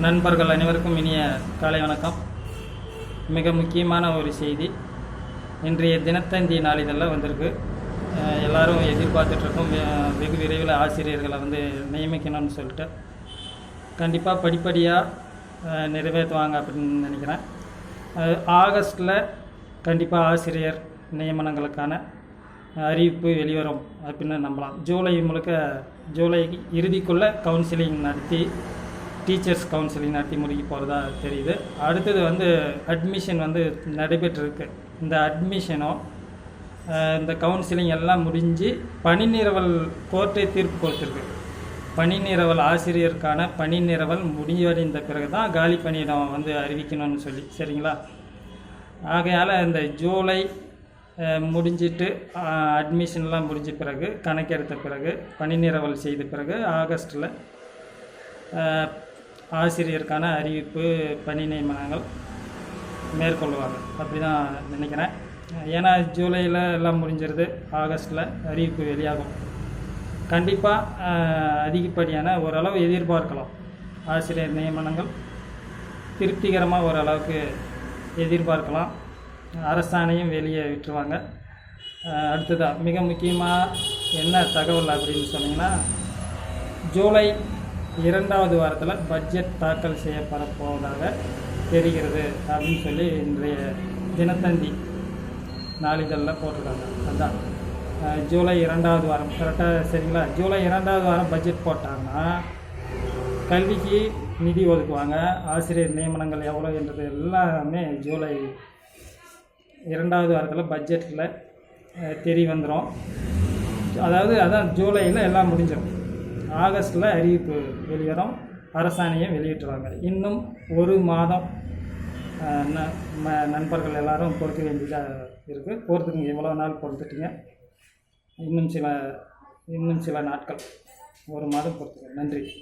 நண்பர்கள் அனைவருக்கும் இனிய காலை வணக்கம். மிக முக்கியமான ஒரு செய்தி. இன்றைய தினத்தந்தி நாளிதழில் வந்திருக்கு. எல்லாரும் எதிர்பார்த்துட்ருக்கோம் வெ- வெகு விரைவில் ஆசிரியர்களை வந்து நியமிக்கணும்னு சொல்லிட்டு. கண்டிப்பாக படிப்படியாக நிறைவேற்றுவாங்க அப்படின்னு நினைக்கிறேன். ஆகஸ்ட்டில் கண்டிப்பாக ஆசிரியர் நியமனங்களுக்கான அறிவிப்பு வெளிவரும் அப்படின்னு நம்பலாம். ஜூலை முழுக்க ஜூலை இறுதிக்குள்ளே கவுன்சிலிங் நடத்தி டீச்சர்ஸ் கவுன்சிலிங் நடத்தி முடிக்க போகிறதா தெரியுது. அடுத்தது வந்து அட்மிஷன் வந்து நடைபெற்றிருக்கு. இந்த அட்மிஷனும் இந்த கவுன்சிலிங் எல்லாம் முடிஞ்சு பணி நிரவல் கோர்ட்டை தீர்ப்பு கொடுத்துருக்கு. பணி நிரவல் ஆசிரியருக்கான பணி நிரவல் முடிவடைந்த பிறகு தான் காலி பணியிடம் வந்து அறிவிக்கணும்னு சொல்லி சரிங்களா? ஆகையால் இந்த ஜூலை முடிஞ்சிட்டு அட்மிஷன்லாம் முடிஞ்ச பிறகு கணக்கெடுத்த பிறகு பணி நிரவல் செய்த பிறகு ஆகஸ்ட்டில் ஆசிரியருக்கான அறிவிப்பு பணி நியமனங்கள் மேற்கொள்வாங்க. அப்படி தான் நினைக்கிறேன். ஏன்னா ஜூலையில் எல்லாம் முடிஞ்சிருது. ஆகஸ்ட்டில் அறிவிப்பு வெளியாகும். கண்டிப்பாக அதிகப்படியான ஓரளவு எதிர்பார்க்கலாம். ஆசிரியர் நியமனங்கள் திருப்திகரமாக ஓரளவுக்கு எதிர்பார்க்கலாம். அரசாணையும் வெளியே விட்டுருவாங்க. அடுத்ததாக மிக முக்கியமாக என்ன தகவல் அப்படின்னு சொன்னீங்கன்னா ஜூலை இரண்டாவது வாரத்தில் பட்ஜெட் தாக்கல் செய்யப்பட போவதாக தெரிகிறது அப்படின்னு சொல்லி இன்றைய தினத்தந்தி நாளிதழில் போட்டிருக்காங்க. அதான். ஜூலை இரண்டாவது வாரம். கரெக்டாக சரிங்களா? ஜூலை இரண்டாவது வாரம் பட்ஜெட் போட்டாங்கன்னா கல்விக்கு நிதி ஒதுக்குவாங்க. ஆசிரியர் நியமனங்கள் எவ்வளோ என்றது எல்லாமே ஜூலை இரண்டாவது வாரத்தில் பட்ஜெட்டில் தெரிய வந்துடும் அதாவது அதான் ஜூலையில் எல்லாம் முடிஞ்சிடும் ஆகஸ்ட்டில் அறிவிப்பு வெளியிடும். அரசாணையை வெளியிட்டுருவாங்க இன்னும் ஒரு மாதம் ந- நண்பர்கள் எல்லாரும் பொறுக்க வேண்டியதாக இருக்குது பொறுத்துக்குங்க எவ்வளோ நாள் பொறுத்துட்டீங்க. இன்னும் சில இன்னும் சில நாட்கள். ஒரு மாதம் பொறுத்துக்கோங்க. நன்றி.